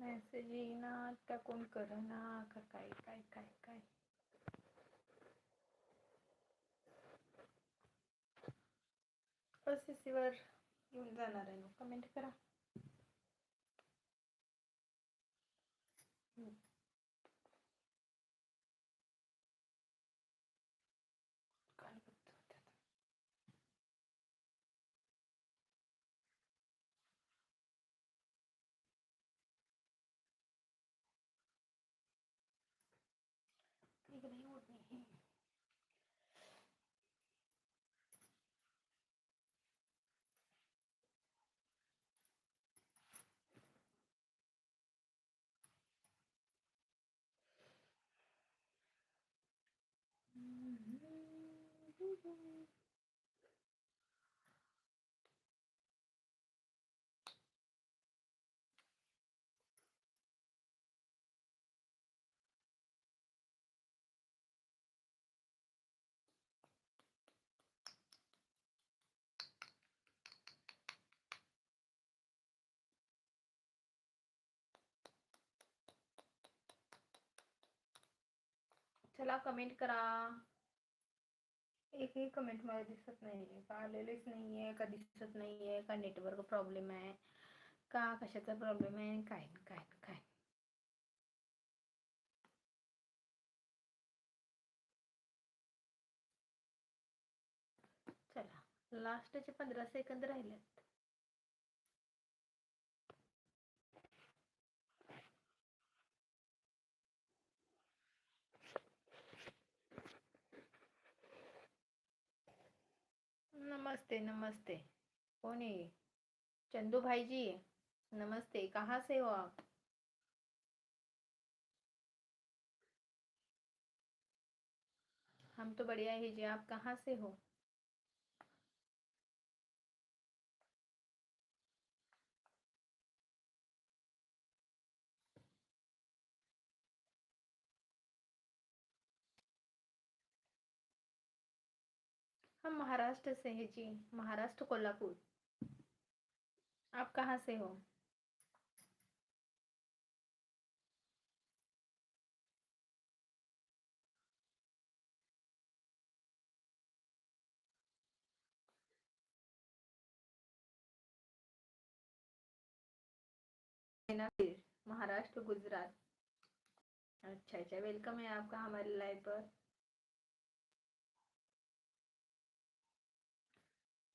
Message येईना का कोण करना का काय काय काय काय वर येऊन जाणार आहे कमेंट करा एक नहीं होत नहीं चला कमेंट करा. एकही कमेंट मला दिसत नाही आहे का आलेलेच नाही आहे का दिसत नाही आहे का नेटवर्क प्रॉब्लेम आहे का कशाचा प्रॉब्लेम आहे काय काय काय. चला लास्टचे पंधरा सेकंद राहिलेत. नमस्ते नमस्ते। कौन है चंदू भाई जी नमस्ते। कहाँ से हो आप? हम तो बढ़िया ही जी। आप कहाँ से हो? हम महाराष्ट्र से हैं जी, महाराष्ट्र कोल्हापुर। आप कहाँ से हो? महाराष्ट्र, गुजरात। अच्छा अच्छा वेलकम है आपका हमारे लाइव पर।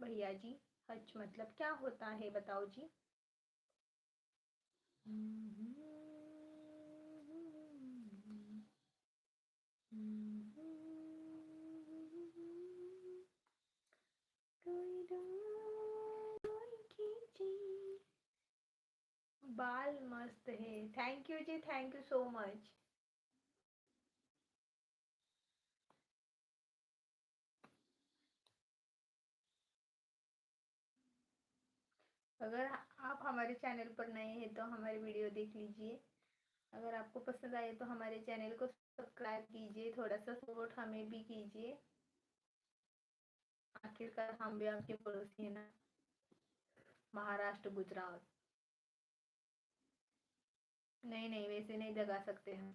भैया जी हज मतलब क्या होता है बताओ जी? बाल मस्त है। थैंक यू जी थैंक यू सो मच अगर आप हमारे चैनल पर नए हैं तो हमारे वीडियो देख लीजिए। अगर आपको पसंद आए तो हमारे चैनल को सब्सक्राइब कीजिए थोड़ा सा सपोर्ट हमें भी कीजिए। आखिरकार हम भी आपके पड़ोसी हैं ना। महाराष्ट्र, गुजरात। नहीं नहीं, वैसे नहीं दगा सकते हम।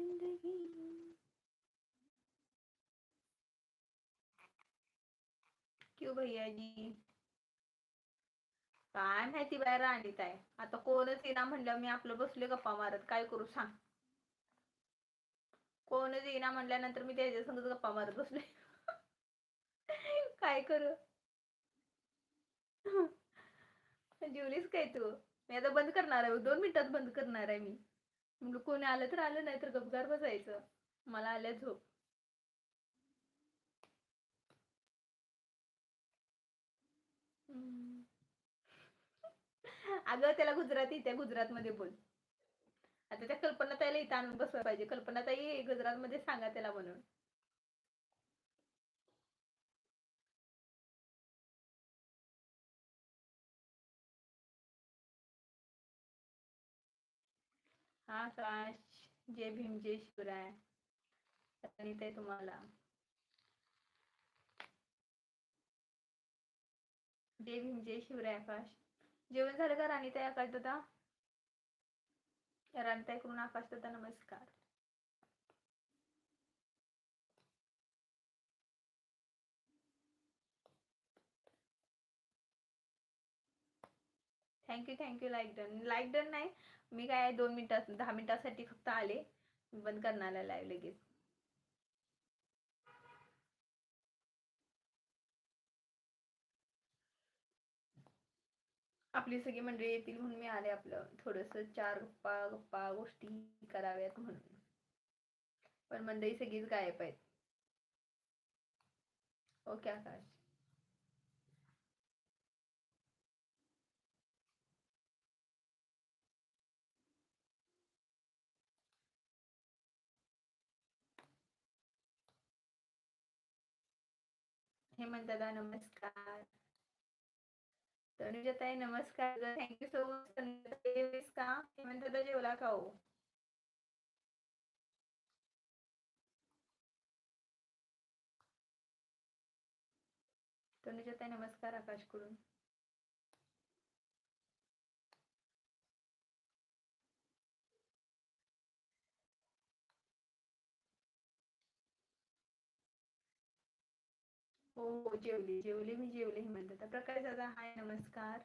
जिंदगी। क्यों भैया जी काय माहिती बाहेर आणीत आहे आता कोणच येईना म्हणलं मी आपलं बसले गप्पा मारत. काय करू सांग. कोणच येईना म्हणल्यानंतर मी त्याच्या संगत गप्पा मारत बसले काय करू? जेवलीस काय तू? मी आता बंद करणार आहे. दोन मिनिटात बंद करणार आहे मी. कोणी आलं तर आलं नाही तर गपगार बसायचं. मला आल्या झोप. हम्म. अगं त्याला गुजराती त्या गुजरात मध्ये बोल. आता त्या कल्पना ताईला इथं आणून बसवायला पाहिजे. कल्पना ताई गुजरात मध्ये सांगा त्याला म्हणून. आकाश जय भीम जय शिवराय. आणि ते तुम्हाला. जय भीम जय शिवराय आकाश. जेवण झालं का राणीताई आकाश दादा राणीताई करून आकाश दादा नमस्कार. Thank you thank you like done like done नाही. मी काय दोन मिनिटात दहा मिनिटासाठी फक्त आले. बंद करणार लाईव्ह लगेच. आपली सगळी मंडळी येतील म्हणून मी आले आपलं. थोडस चार गप्पा गप्पा गोष्टी कराव्यात म्हणून. पण मंडळी सगळीच गायब आहेत. ओके आकाश. हेमंत दादा नमस्कार. तनुजाताई नमस्कार. थँक्यू सो मच तनुजाताई का? हेमंत दादा जेवला का हो? तनुजाताई नमस्कार आकाशकडून. हो, हो जेवली जेवली मी जेवले हेमंत. दादा प्रकाश दादा हाय नमस्कार.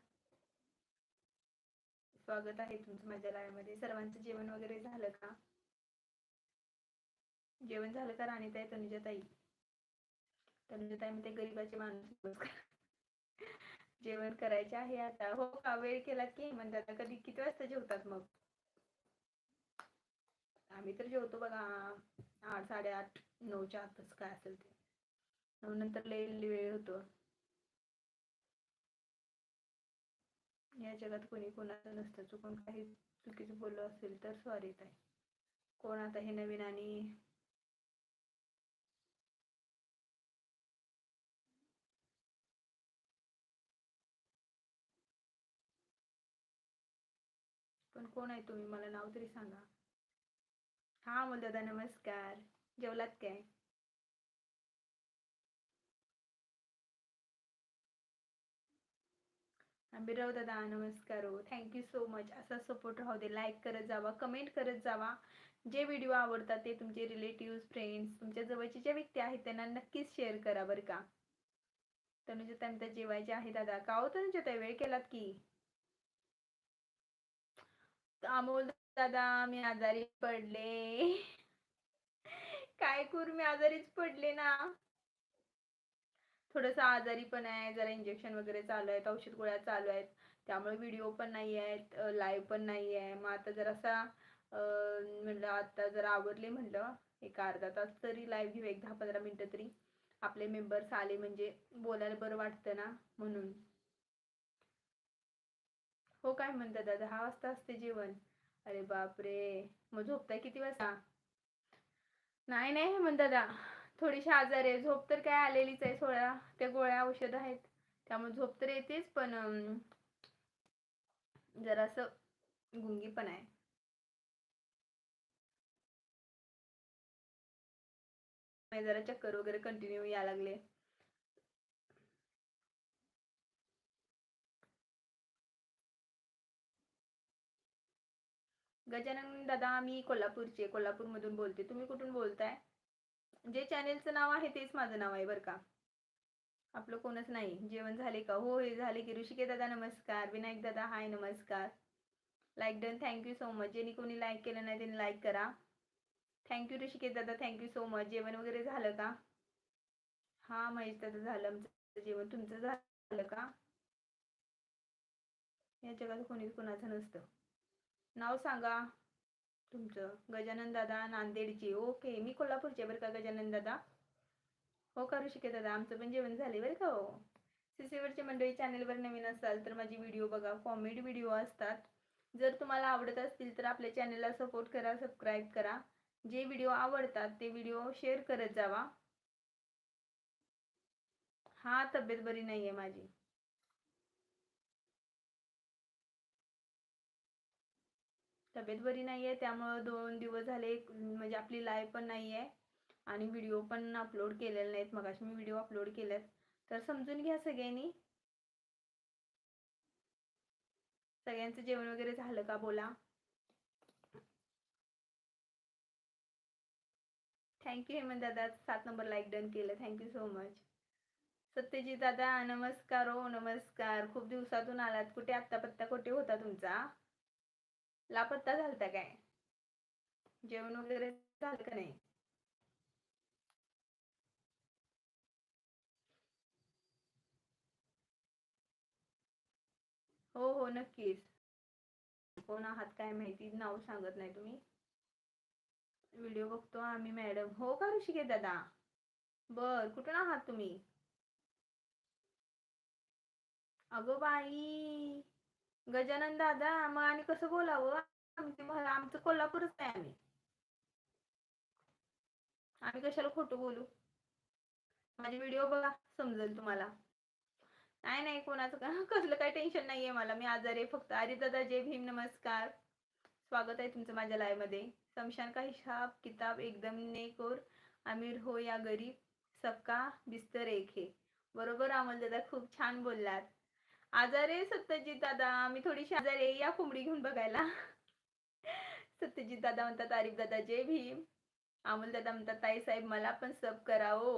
स्वागत आहे तुमचं माझ्या live मध्ये. सर्वांचं जेवण वगैरे झालं का? जेवण झालं का राणीताई तनुजाताई? तनुजाताई म्हणते गरीबाचे माणूस जेवण करायचे आहे आता. हो का? वेळ केला की म्हणतात कधी किती वाजता जेवतात मग? आम्ही तर जेवतो बघा. आठ साडेआठ नऊच्या आतच काय असेल ते. नंतर लई वेळ होतो. या जगात कोणी कोणाचं नसतं. चुकून काही चुकीचं बोललो असेल तर सॉरी ताई. कोण आता हे नवीन आणि पण कोण आहे तुम्ही? मला नाव तरी सांगा. हा अमोल दादा नमस्कार. जेवलात काय? आंबीराव दादा नमस्कार हो. थँक्यू सो मच असा सपोर्ट राहू दे. लाईक करत जावा कमेंट करत जावा. जे व्हिडिओ आवडतात ते तुमचे रिलेटिव्ह फ्रेंड्स तुमच्या जवळचे ज्या व्यक्ती आहेत त्यांना नक्कीच शेअर करा बरं का. तनुजा त्यांच्या जेवायचे आहे दादा. का हो तनुजा वेळ केलात की? अमोल दादा मी आजारी पडले. काय करू? मी आजारीच पडले ना. थोडस आजारी पण आहे जरा इंजेक्शन वगैरे चालू आहेत औषध गोळ्या चालू आहेत. त्यामुळे व्हिडिओ पण नाही आहेत लाईव्ह पण नाही आहे. मग आता जरासा म्हणलं आता जरा आवरले म्हणलं एक अर्धा तास तरी लाईव्ह घेऊ एक दहा पंधरा मिनिटं तरी. आपले मेंबर्स आले म्हणजे बोलायला बरं वाटतं ना म्हणून. हो काय म्हणतात दादा? दहा वाजता असते जेवण. अरे बापरे! मग झोपताय किती वाजता? नाही नाही म्हण दादा. थोडीशी आजार आहे. झोप तर काय आलेलीच आहे सोळा. त्या गोळ्या औषध आहेत. त्यामुळे झोप तर येतेच पण जरास गुंगी पण आहे. जरा चक्कर वगैरे कंटिन्यू या लागले. गजानन दादा मी कोल्हापूरचे मधून बोलते. तुम्ही कुठून बोलताय? जे चॅनेलचं नाव आहे तेच माझं नाव आहे बरं का. आपलं कोणच नाही. जेवण झाले का? हो हे झाले की ऋषिके दादा नमस्कार विनायक दादा हाय नमस्कार. Like done thank you so much ज्यांनी कोणी लाईक केलं नाही त्यांनी लाईक करा. थँक्यू ऋषिकेश दादा थँक्यू सो मच जेवण वगैरे झालं का? हा महेश दादा झालं. आमचं जेवण तुमचं झालं का? या जगात कोणी कोणाचं नसतं. नाव सांगा. तुमचं? गजानन दादा नांदेडचे. ओके. मी कोल्हापूरचे बरं का गजानन दादा? हो का ऋषिके दादा. आमचं पण जेवण झाले बरं का हो? सीसीवरचे मंडळी चॅनलवर नवीन असाल तर माझी व्हिडिओ बघा. कॉमेडी व्हिडिओ असतात. जर तुम्हाला आवडत असतील तर आपल्या चॅनलला सपोर्ट करा सबस्क्राईब करा. जे व्हिडिओ आवडतात ते व्हिडिओ शेअर करत जावा. हा तब्येत बरी नाही आहे माझी. तब्येत बरी नाही आहे त्यामुळं दोन दिवस झाले म्हणजे आपली लाईव्ह पण नाही आहे आणि व्हिडिओ पण अपलोड केलेले नाहीत. मग मी व्हिडिओ अपलोड केलेत. तर समजून घ्या सगळ्यांनी. सगळ्यांचं जेवण वगैरे झालं का? बोला. थँक्यू हेमंत दादा. सात नंबर लाईक डन केलं. Thank you so much Satyaji दादा नमस्कार हो नमस्कार. खूप दिवसातून आलात. कुठे आत्ता पत्ता कुठे होता तुमचा? लापत्ता झालता काय? जेवण वगैरे झालं का नाही? हो हो नक्कीच. कोण आहात काय माहिती नाव सांगत नाही तुम्ही. व्हिडिओ बघतो आम्ही मॅडम. हो का ऋषिकेश दादा? बर कुठून आहात तुम्ही? अगं बाई! गजानन दादा मग आणि कसं बोलावं? आमचं कोल्हापूरच आहे आम्ही. आम्ही कशाला खोटं बोलू? माझे व्हिडिओ बघा समजेल तुम्हाला. नाही नाही कोणाचं का? कसलं काही टेन्शन नाहीये मला. मी आजारी आहे फक्त. अरे दादा जय भीम नमस्कार. स्वागत आहे तुमचं माझ्या लाईव्हमध्ये. शमशान का हिसाब किताब एकदम नेकोर आमिर हो या गरीब सबका बिस्तर एक हे. बरोबर अमोल दादा खूप छान बोललात. आजारे सत्यजित दादा. मी थोडीशी आजारे या कोंबडी घेऊन बघायला. सत्यजित दादा म्हणतात आरिफ दादा जय भीम. अमोल दादा म्हणतात ताई साहेब मला पण सब करा हो.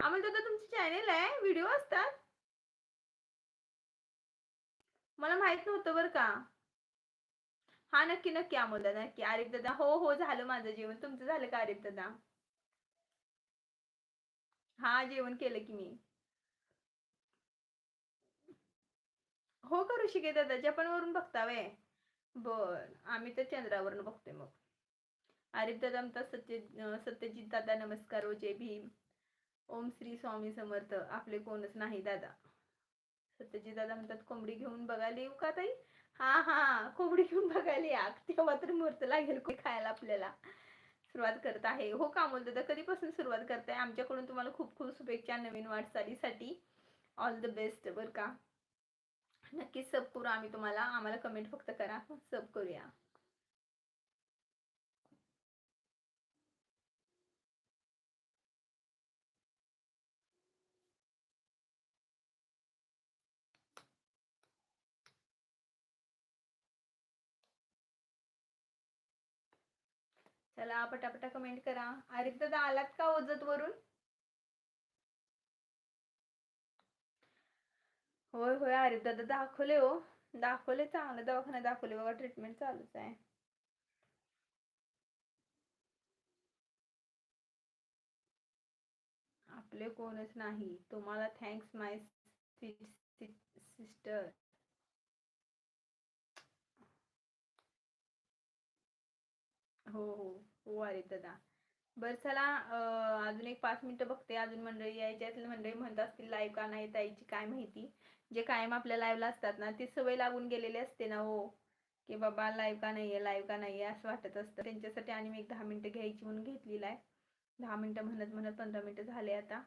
अमोल दादा तुमचे चॅनेल आहे? व्हिडिओ असतात? मला माहीत नव्हतं बरं का. हा नक्की नक्की अमोल दादा नक्की. आरिफ दादा हो हो झालं माझं जेवण. तुमचं झालं का आरिफ दादा? हा जेवण केलं की मी. हो का ऋषिके दादा जपान वरून बघता वे बर आम्ही तर चंद्रावरून बघतोय मग. आरिफ दादा म्हणतात सत्य सत्यजित दादा नमस्कार ओ जय भीम. ओम श्री स्वामी समर्थ. आपले कोणच नाही दादा. सत्यजित दादा म्हणतात कोंबडी घेऊन बघायला येऊ का ताई? हा हा कोंबडी घेऊन बघायला या. तेव्हा तर मूर्त लागेल खायला आपल्याला. सुरुवात करत आहे. हो का दादा कधीपासून सुरुवात करताय? आमच्याकडून तुम्हाला खूप खूप शुभेच्छा नवीन वाटचालीसाठी. ऑल द बेस्ट बरं का. नक्कीच सब करू आम्ही तुम्हाला. आम्हाला कमेंट फक्त करा. सब करूया. चला पटापटा कमेंट करा. अरे दादा आलात का ओजत वरून होय होय अरे दादा दाखवले हो. दाखवले चांगलं. दवाखान्यात दाखवले बघा ट्रीटमेंट चालूच आहे. आपले कोणच नाही. तुम्हाला थँक्स माय सिस्टर हो हो हो अरे दादा. बरं चला अजून एक पाच मिनिटं बघते. अजून मंडळी यायच्या मंडळी म्हणत असतील लाईव्ह का नाही ताईची काय माहिती. जे कायम आपल्या लाईव्हला असतात ना ती सवय लागून गेलेली असते ना हो. की बाबा लाईव्ह का नाही आहे लाईव्ह का नाही आहे असं वाटत असतं. त्यांच्यासाठी आणि मी एक दहा मिनटं घ्यायची म्हणून घेतलेलं आहे. दहा मिनटं म्हणत म्हणत पंधरा मिनटं झाले आता.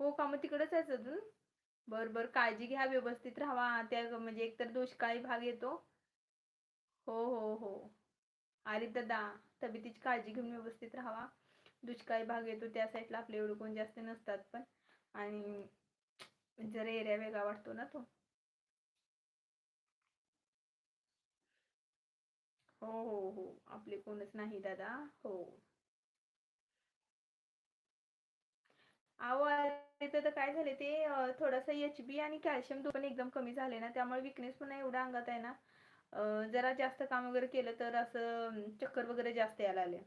हो का मग तिकडंच आहेच अजून? बर बर काळजी घ्या व्यवस्थित राहा. त्या म्हणजे एकतर दुष्काळी भाग येतो. हो हो हो. अरे दादा तब्येतीची काळजी घेऊन व्यवस्थित राहावा. दुष्काळी भाग येतो त्या साईडला आपले एवढं कोण जास्त नसतात पण. आणि जरा एरिया वेगळा वाटतो ना तो. हो हो हो. आपले कोणच नाही दादा. हो. अहो तिथं तर काय झाले ते थोडासा एच बी आणि कॅल्शियम पण एकदम कमी झाले ना. त्यामुळे विकनेस पण एवढा अंगात आहे ना. जरा जास्त काम वगैरे केलं तर असं चक्कर वगैरे जास्त यायला आले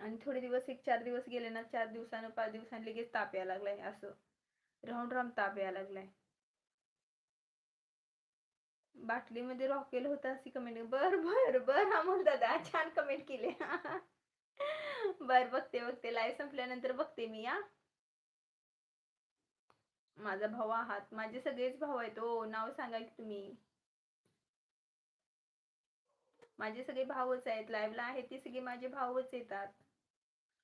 आणि थोडे दिवस एक चार दिवस गेले ना चार दिवसानं पाच दिवसांनी लगेच ताप यायला लागलाय असं. राहून राहून ताप यायला लागलाय. बाटलीमध्ये रॉकेल होता अशी कमेंट बर बर बर अमोल दादा छान कमेंट केले. बर बघते बघते. लाईव्ह संपल्यानंतर बघते मी या माझा भाऊ आहात. माझे सगळेच भाऊ आहेत. ओ नाव सांगा की तुम्ही? माझे सगळे भाऊच आहेत. लाईव्हला आहेत ते सगळे माझे भाऊच येतात.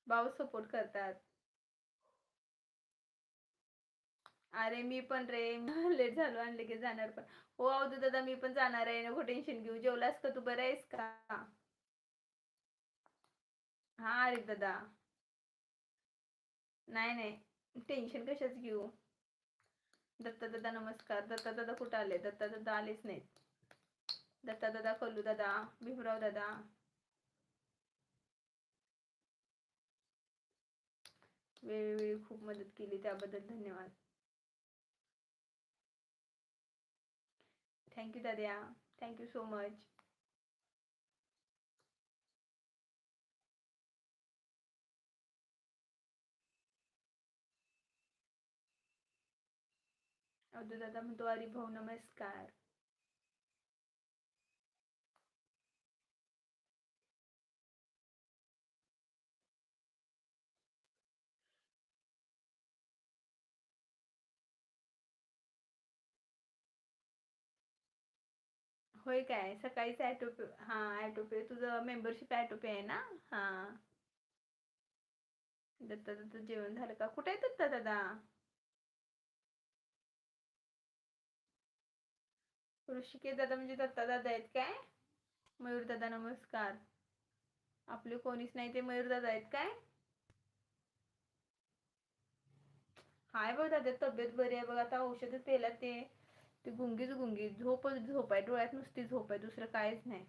भाऊ सपोर्ट करतात. अरे मी पण रे लेट झालो आणि लगेच जाणार पण. हो अवधू दादा मी पण जाणार आहे. नको टेन्शन घेऊ. जेवलास का तू? बरं आहेस का? हा अरे दादा. नाही नाही. टेन्शन कशाच घेऊ? दत्ता दादा नमस्कार. दत्ता दादा कुठं आले? दत्ता दादा आलेच नाहीत. दत्ता दादा कल्लू दादा भीमराव दादा. वेळोवेळी खूप मदत केली त्याबद्दल धन्यवाद. थँक्यू दाद्या थँक्यू सो मच अवधू दादा म्हणतो अरे भाऊ नमस्कार. होय काय? सकाळीच ॲटोपे हां ॲटोपे. तुझं मेंबरशिप ॲटोपे आहे ना? हां. दत्ता दादा जेवण झालं का? कुठे आहे दत्ता दादा? ऋषिकेश दादा म्हणजे दत्ता दादा आहेत काय? मयूर दादा नमस्कार. आपले कोणीच नाही ते मयूर दादा आहेत काय? हाय बघ दादा तब्येत बरी आहे बघ. आता औषध पेला ते ती गुंगीच गुंगी झोप झोप आहे डोळ्यात नुसती झोप आहे दुसरं काहीच नाही.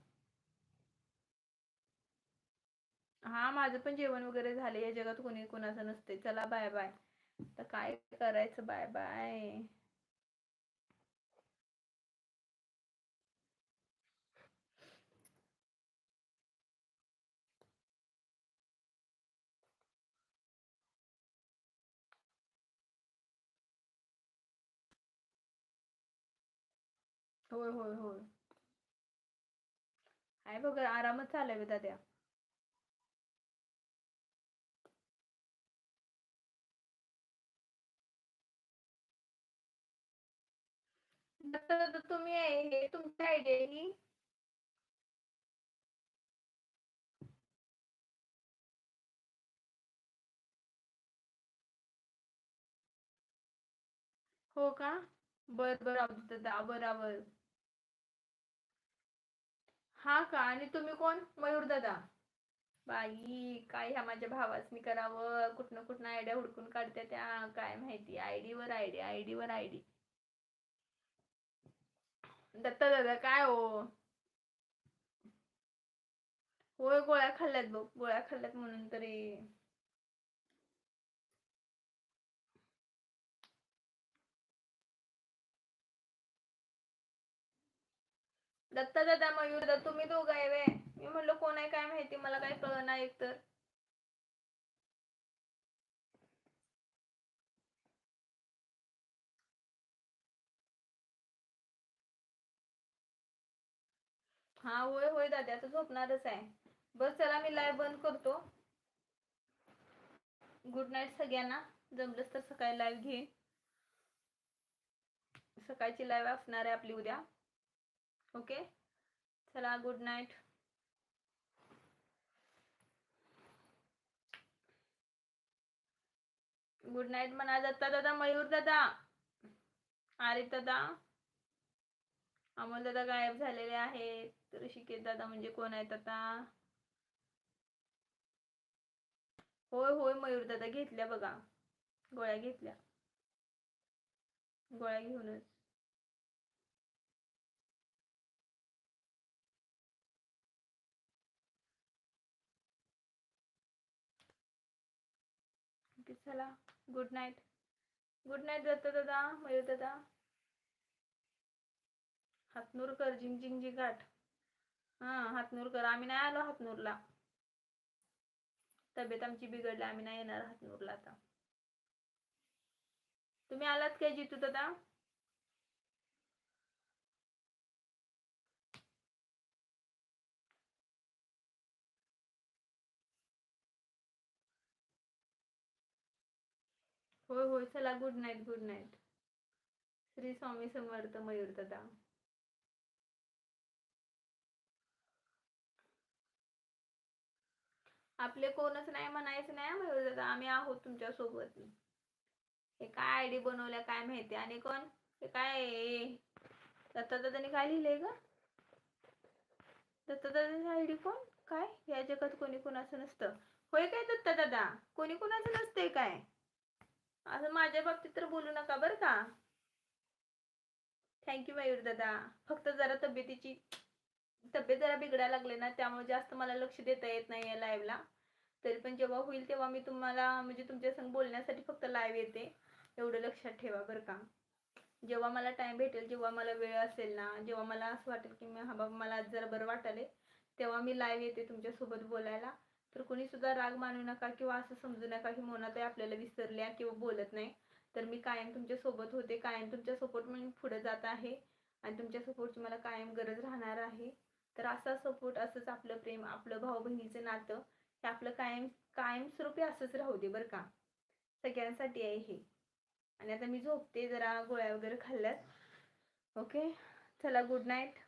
हा माझं पण जेवण वगैरे झाले या जगात कोणी कोणाचं नसते चला बाय बाय तर काय करायचं? बाय बाय होय होय होय. आहे बघ आरामच चालय बघ दाद्या तुम्ही हे तुमची आयडिया ही. हो का? बर बर दादा बराबर हा का? आणि तुम्ही कोण? मयूर दादा बाई काय ह्या माझ्या भावास मी करावं? कुठनं कुठनं आयडिया हुडकून काढते त्या? काय माहिती? आयडी वर आयडी आयडी वर आयडी. दत्ता दादा काय हो? होय गोळ्या खाल्ल्यात बघ. गोळ्या खाल्ल्यात म्हणून तरी. दत्ता दादा मयूर दा तुम्ही दोघं आहे वे मी म्हणलो कोण आहे काय माहिती मला काय कळना एक तर हा होय होय दादा आता झोपणारच आहे. बस चला मी लाईव्ह बंद करतो. गुड नाईट सगळ्यांना. जमलंच तर सकाळी लाईव्ह घेईन सकाळची लाईव्ह असणार आहे आपली उद्या. ओके? चला गुड नाईट गुड नाईट म्हणा दत्ता दादा मयूर दादा आरिफ दादा. अमोल दादा गायब झालेले आहेत. ऋषिकेश दादा म्हणजे कोण आहेत आता? होय होय मयूर दादा घेतल्या बघा. गोळ्या घेतल्या. गोळ्या घेऊनच ओके चला good night good night Datta दादा मयूर दादा. हातनूरकर जिंग जिंग जी घाट. हा हातनूरकर. आम्ही नाही आलो हातनूरला. तब्येत आमची बिघडली आम्ही नाही येणार हातनूरला आता. तुम्ही आलात काय जितू दादा? होय होय. चला good night good night Shri Swami Samarth Mayur दादा आपले कोणच नाही म्हणायचं नाही मयूर दादा आम्ही आहोत तुमच्यासोबत हे काय आयडी बनवल्या काय माहिती? आणि कोण? हे काय? दत्ता दादाने काय लिहिलंय ग? दत्ता दादाची आयडी कोण? काय? या जगात कोणी कोणाचं नसतं. होय काय दत्ता दादा कोणी कोणाचं नसतंय काय? असं माझ्या बाबतीत तर बोलू नका बरं का. थँक्यू मयूर दादा. फक्त जरा तब्येतीची तब्येत जरा बिघडायला लागले ना त्यामुळे जास्त मला लक्ष देता येत नाही या लाईव्हला तरी पण जेव्हा होईल तेव्हा मी तुम्हाला म्हणजे तुमच्या संग बोलण्यासाठी फक्त लाईव्ह येते. एवढं लक्षात ठेवा बरं का. जेव्हा मला टाइम भेटेल जेव्हा मला वेळ असेल ना जेव्हा मला असं वाटेल की मी हा बाबा मला आज जरा बरं वाटले तेव्हा मी लाईव्ह येते तुमच्यासोबत बोलायला. तर कोणी सुद्धा राग मानू नका किंवा असं समजू नका की मोनाताई आपल्याला विसरल्या किंवा बोलत नाही. तर मी कायम तुमच्यासोबत होते कायम तुमच्या सपोर्ट म्हणून पुढे जात आहे आणि तुमच्या सपोर्टची मला कायम गरज राहणार आहे. तर असा सपोर्ट असंच आपलं प्रेम आपलं भाऊ बहिणीचं नातं हे आपलं कायम कायमस्वरूपी असंच राहू दे बरं का. सगळ्यांसाठी आहे हे. आणि आता मी झोपते जरा गोळ्या वगैरे खाल्ल्यात. ओके चला गुड नाईट